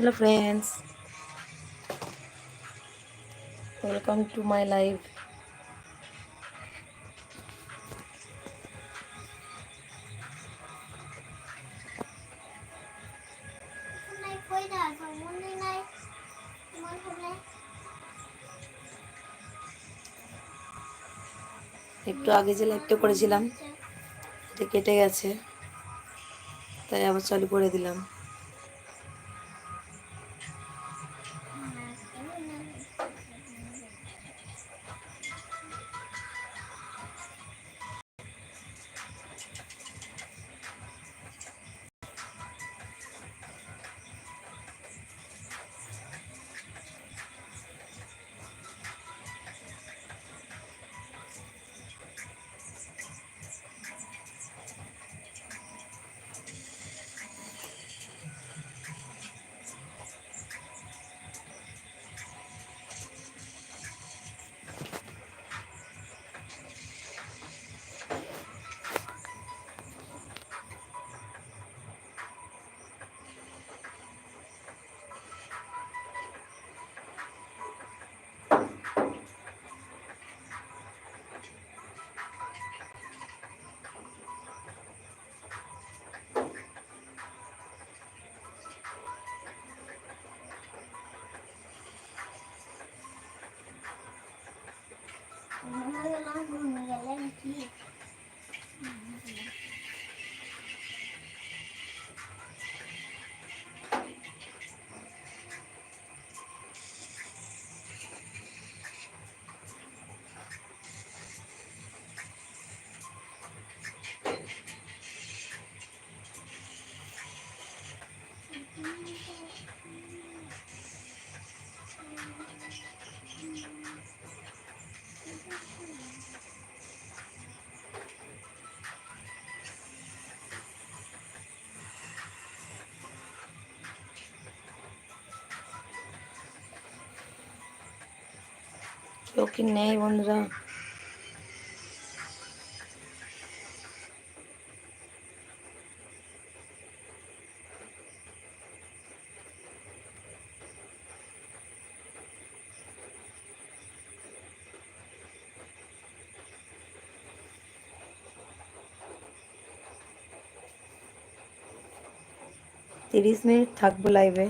Hello friends welcome to my life একটু আগে যে লাইভটা করেছিলাম, এটা কেটে গেছে, তাই আবার চালু করে দিলাম। কি নেই বন্ধুরা। তিরিশ মিনিট থাকব লাইভে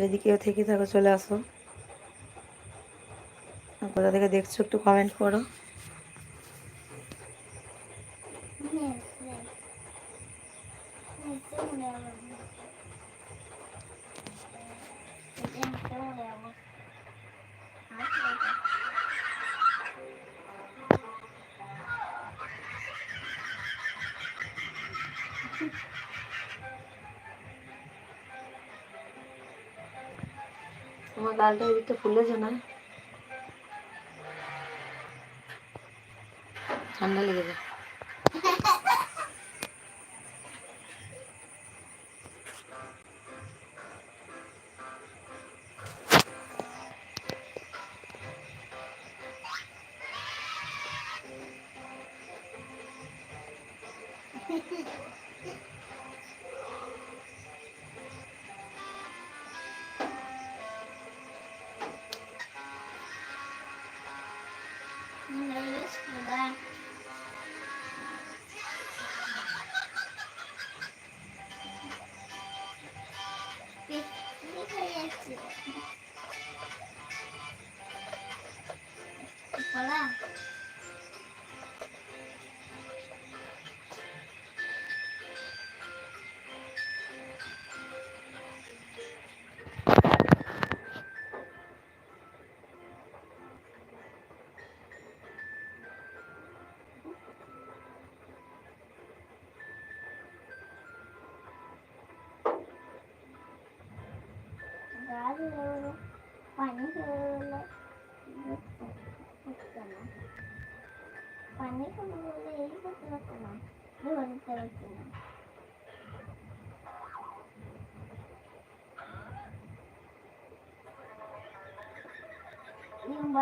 যদি কেউ থেকে থাকো চলে আসো। কোথা থেকে দেখছ একটু কমেন্ট করো। তোমার গালটা এদিকটা ফুলেছে না? ঠান্ডা লেগে যায় পানি Ini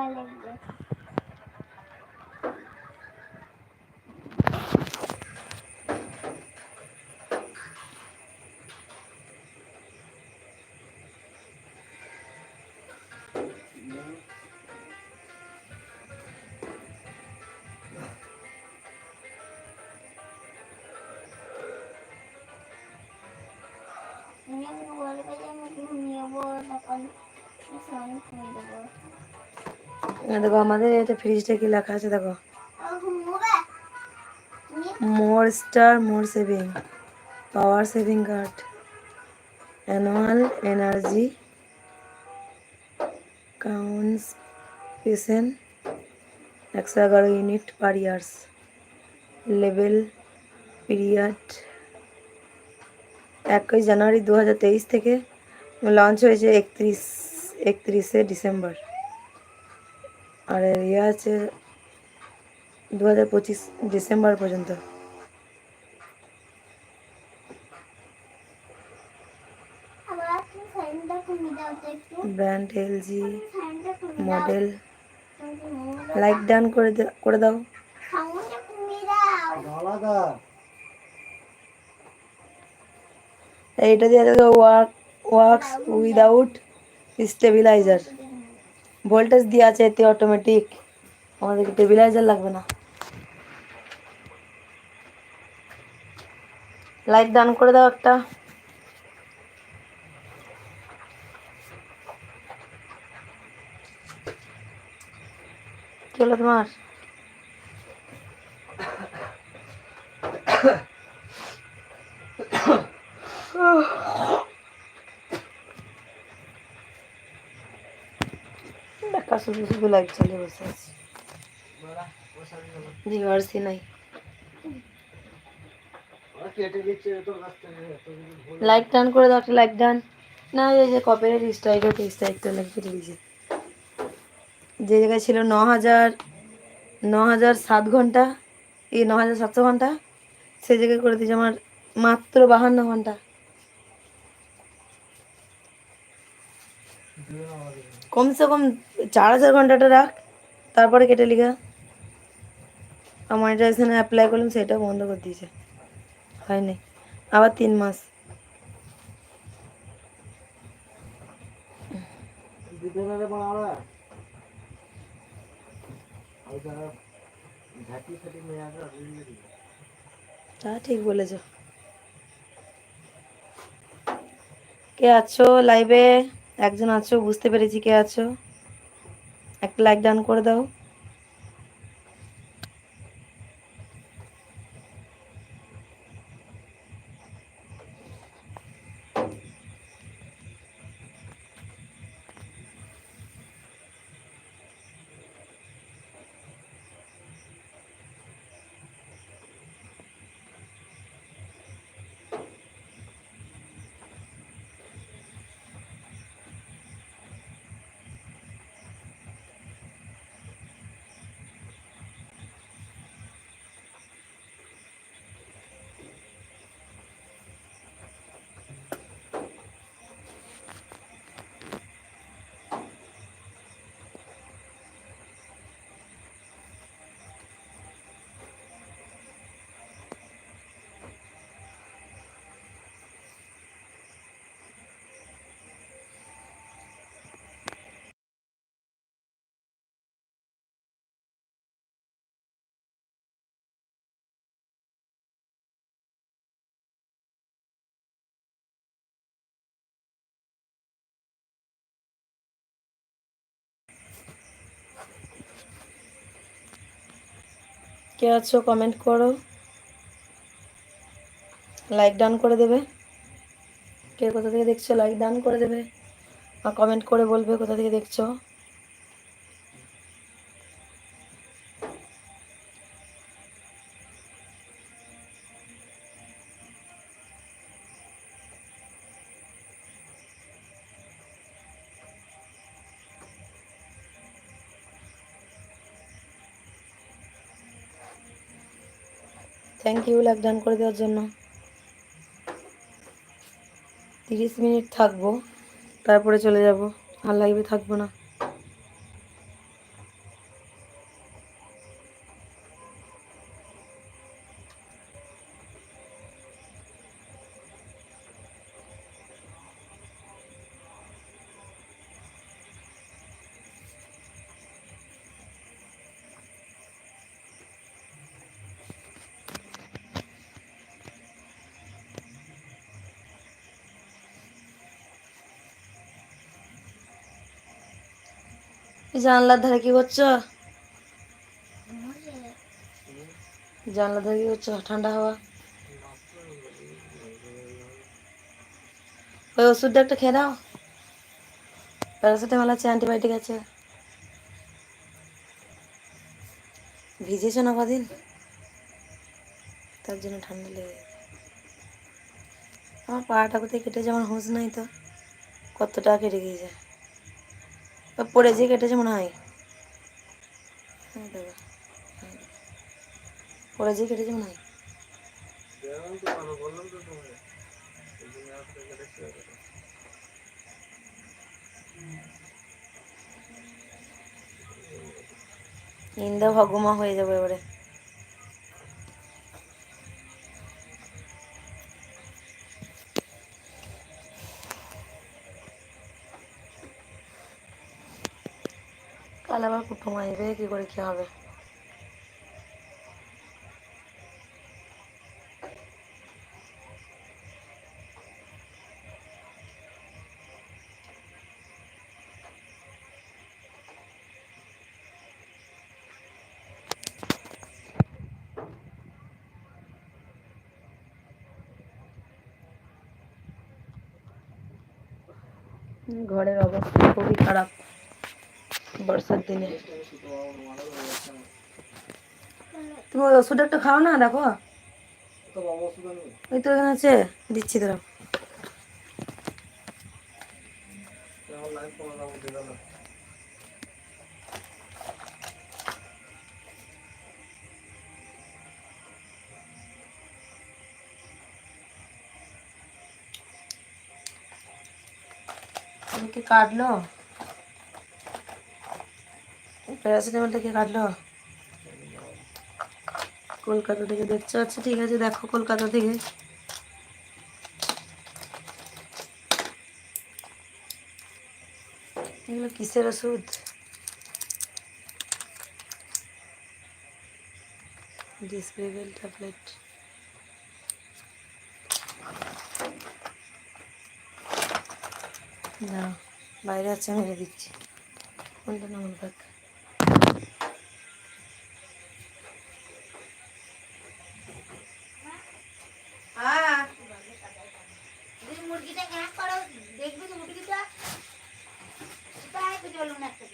yang balik aja, mungkin dia gue bakal misalnya sendiri. দেখো, আমাদের এটা ফ্রিজটা কি লেখা আছে, দেখো। More star more saving power saving card annual energy counts patient একশো এগারো unit per years level period একই জানুয়ারি দু হাজার তেইশ থেকে লঞ্চ হয়েছে একত্রিশ, একত্রিশে ডিসেম্বর। আর এর ইয়ে আছে দু হাজার পঁচিশ ডিসেম্বর পর্যন্ত। ব্র্যান্ড এলজি মডেল ঘুমোবে ডান করে করে দাও। এইটা দিয়ে work works without stabiliser voltage দিয়ে আছে এতে অটোমেটিক আমাদেরকে স্টেবিলাইজার লাগবে না লাইট ডান করে দাও একটা কি হলো তোমার একা শুধু শুধু লাইট চালিয়ে বসে আছি। ভিউয়ার্সই নাই। লাইট টান করে দাও, একটা লাইট ডান না, এই যে কপিরাইট স্ট্রাইক হতে স্ট্রাইকটা লাগে কেটে দিয়েছে। যে জায়গায় ছিল ন হাজার ন হাজার সাত ঘণ্টা, এই ন হাজার সাতশো ঘণ্টা সেই জায়গায় করে দিয়েছে আমার মাত্র বাহান্ন ঘণ্টা। কমসে কম চার হাজার ঘন্টাটা রাখ, তারপরে কেটে লিখা। আর মনিটাইজেশনে অ্যাপ্লাই করলাম, সেটা বন্ধ করে দিয়েছে। হয়নি। আবার তিন মাস। তা ঠিক বলেছ। কে আছো লাইভে একজন আছো, বুঝতে পেরেছি কে আছো। একটা লাইক ডান করে দাও। কে আছো কমেন্ট করো। লাইক ডান করে দেবে। কে কোথা থেকে দেখছ লাইক ডান করে দেবে। আর কমেন্ট করে বলবে কোথা থেকে দেখছ। থ্যাংক ইউ লাইক ডান করে দেওয়ার জন্য। তিরিশ মিনিট থাকব, তারপরে চলে যাব। আর লাইভে থাকব না। জানলার ধারে কি করছ। জানলার ধারে কি করছ? ঠান্ডা হাওয়া? ওই ওষুধটা একটা খেয়ে নাও। প্যারাসিটামল আছে অ্যান্টিবায়োটিক আছে। ভিজেছো না কদিন? তার জন্য ঠান্ডা লেগে আমার পাটা কোথায় কেটে আমার হুঁশ নাই তো। কতটা কেটে গিয়েছে? ও পড়েছে কেটেছে মনে হয়। হ্যাঁ যে কেটেছে মনে হয়। ইন্দা ভগমা হয়ে যাবে এবারে। কাল আবার কুটুম আসবে কি করে কি হবে? ঘরের অবস্থা খুবই খারাপ। বর্ষার দিনে। তুমি ওই ওষুধ একটু খাও না, দেখো। ওই তো এখানে আছে, দিচ্ছি তোরা কাটলো? প্যারাসিটামলটা থেকে কাটলো। কলকাতা থেকে দেখছ? আচ্ছা ঠিক আছে, দেখো কলকাতা থেকে। এগুলো কিসের ওষুধ? Dispersible tablet. না বাইরে আছে মেরে দিচ্ছি। কোনটা না থাক তুমি মুরগিটা ঘ্যাঁক করো দেখবি তো মুরগিটা কোথায় তো চলুন একটা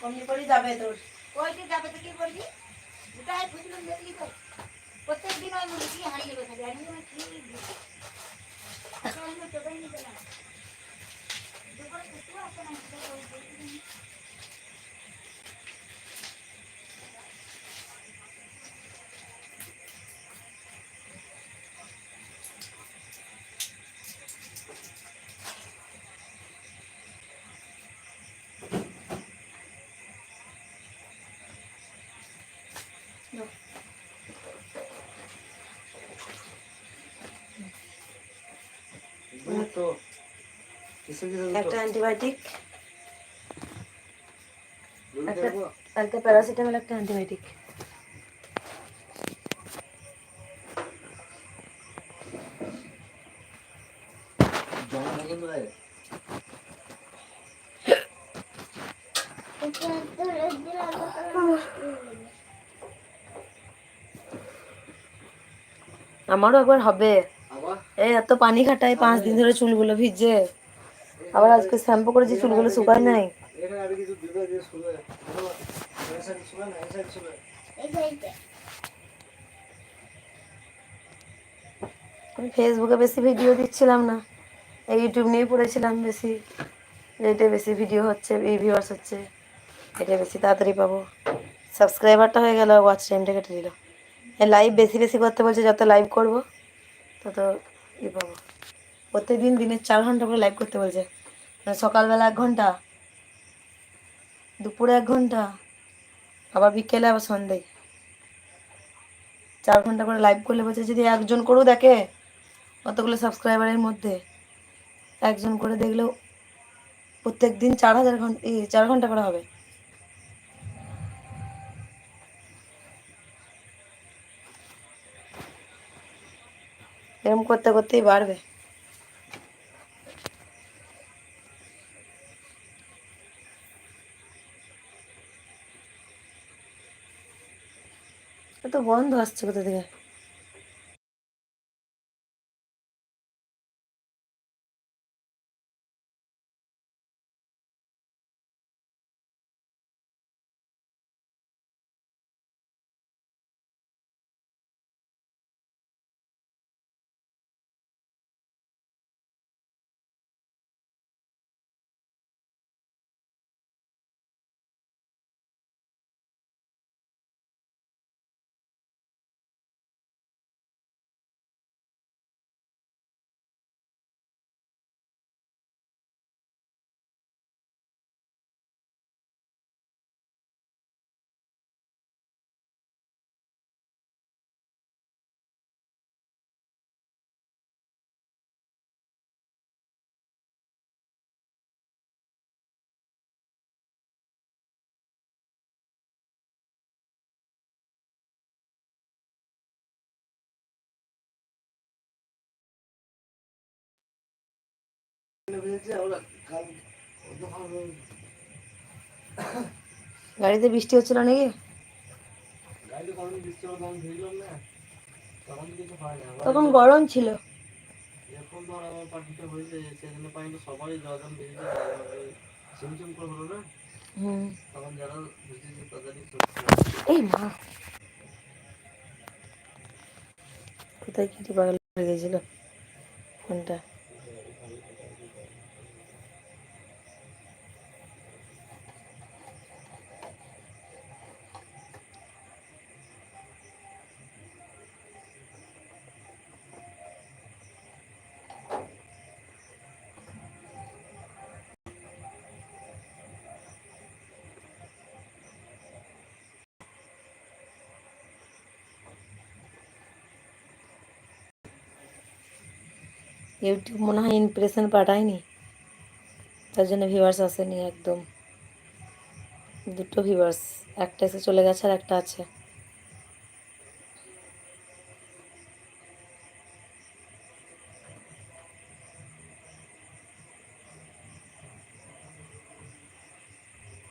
কমনি করে যাবে তোর। কয়টি যাবে তো কি বলবি কোথায় খুঁজলাম দেখলি তো। প্রত্যেক দিন ওই মুরগি হারিয়ে গেছে, জানি আমি যেন কি চোখে নিতে না, দুপুরে কিছু আসে না। একটা অ্যান্টিবায়োটিক। একটা একটা প্যারাসিটামল একটা অ্যান্টিবায়োটিক। আমারও একবার হবে। এই এত পানি খাটায় পাঁচ দিন ধরে চুলগুলো ভিজে আবার আজকে শ্যাম্পু করেছি, চুলগুলো শুকায় নাই। আমি ফেসবুকে বেশি ভিডিও দিচ্ছিলাম না, এই ইউটিউব নিয়ে পড়েছিলাম বেশি। যেটা বেশি ভিডিও হচ্ছে ভিউয়ার্স হচ্ছে, এটা বেশি তাড়াতাড়ি পাবো। সাবস্ক্রাইবারটা হয়ে গেল ওয়াচ টাইমটা কেটে দিল। লাইভ বেশি বেশি করতে বলছে, যত লাইভ করব, তত ই পাবো। প্রত্যেক দিন দিনের চার ঘণ্টা করে লাইভ করতে বলছে। সকালবেলা এক ঘণ্টা, দুপুরে এক ঘণ্টা, আবার বিকেলে, আবার সন্ধ্যেয় চার ঘণ্টা করে লাইভ করলে বলছে, যদি একজন করেও দেখে, অতগুলো সাবস্ক্রাইবারের মধ্যে, একজন করে দেখলেও প্রত্যেক দিন চার হাজার ঘণ্টা চার ঘণ্টা করে হবে। এরকম করতে করতেই বাড়বে এত গন্ধ আসছে কোথা থেকে? গাড়িতে বৃষ্টি হচ্ছিল নাকি? তখন গরম ছিল। যারা এই মা। কোথায় কি পাগল হয়ে গেছিল ফোনটা? ইউটিউব মনে হয় ইমপ্রেশন পাঠায়নি। তার জন্য ভিউয়ার্স আসেনি একদম। দুটো ভিউয়ার্স একটা এসে চলে গেছে আর একটা আছে।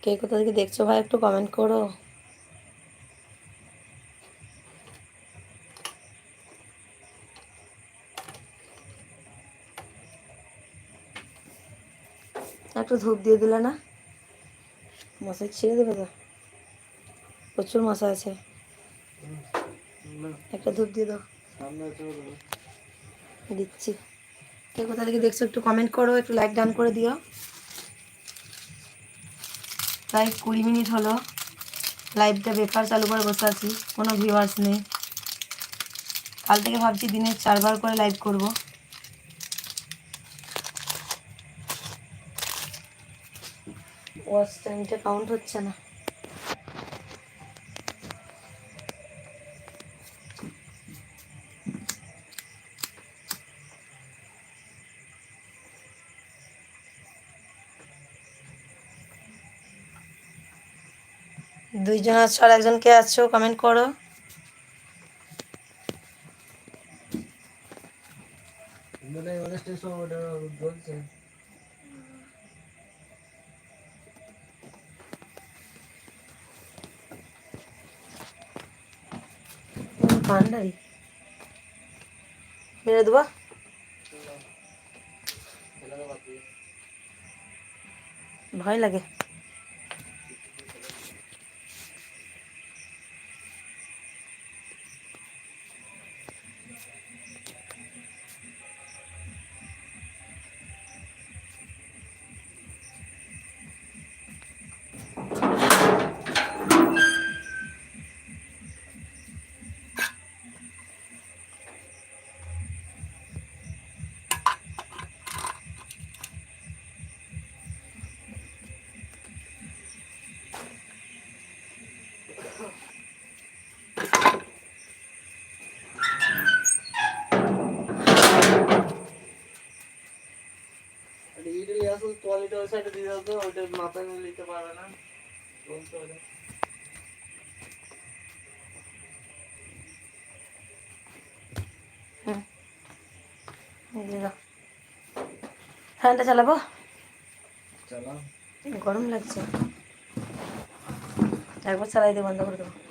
কে কোথা থেকে দেখছ ভাই একটু কমেন্ট করো। একটু ধূপ দিয়ে দিলে না? মশাই ছিঁড়ে দেবে তো? প্রচুর মশা আছে। একটা ধূপ দিয়ে দাও। দিচ্ছি। কে কোথা থেকে দেখছ একটু কমেন্ট করো, একটু লাইক ডান করে দিও। প্রায় কুড়ি মিনিট হলো লাইভটা বেকার চালু করে বসে আছি, কোনো ভিউয়ার্স নেই। কাল থেকে ভাবছি দিনে চারবার করে লাইভ করব। ওয়াচ টাইমটা কাউন্ট হচ্ছে না। দুইজন আছো আর একজন কে আছো কমেন্ট করো। ভয় লাগে। আসলে কোয়ালিটি ওই সাইডে দিয়ে দাও তো ওইটা মাথায় নিয়ে নিতে পারবে না। বলতে হবে ফ্যানটা চালাবো? গরম লাগছে। একবার চালাই দিয়ে বন্ধ করে দেবো।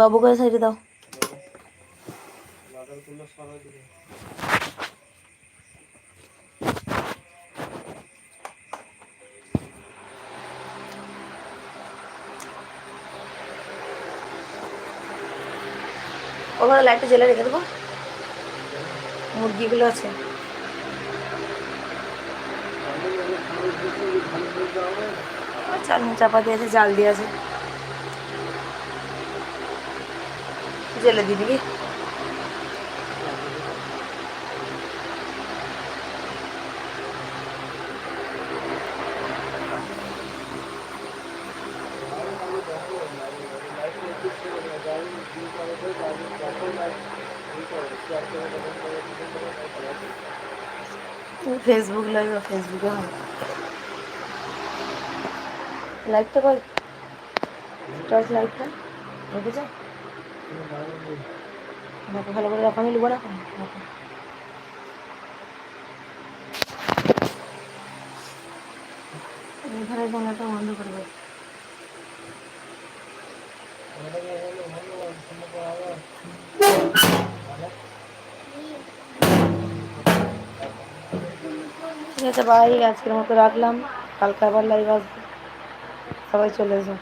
বাবুকে সাইডে দাও। ওখানে লাইটটা জ্বেলে রেখে দেবো। মুরগিগুলো আছে। চাল চাপা দিয়ে আছে জাল দিয়ে আছে জেলে দিয়ে দিবি ফেসবুক লাইভ ফেসবুকে হয় লাইভটা কর টর্চ লাইটটা রেখেছ আমাকে ভালো করে রাখো, আমি লুবো রাখো। রাখো। জানাটা বন্ধ করে ঠিক আছে বাই আজকের মতো রাখলাম। কালকে আবার লাইভ আসবে। সবাই চলে এসো।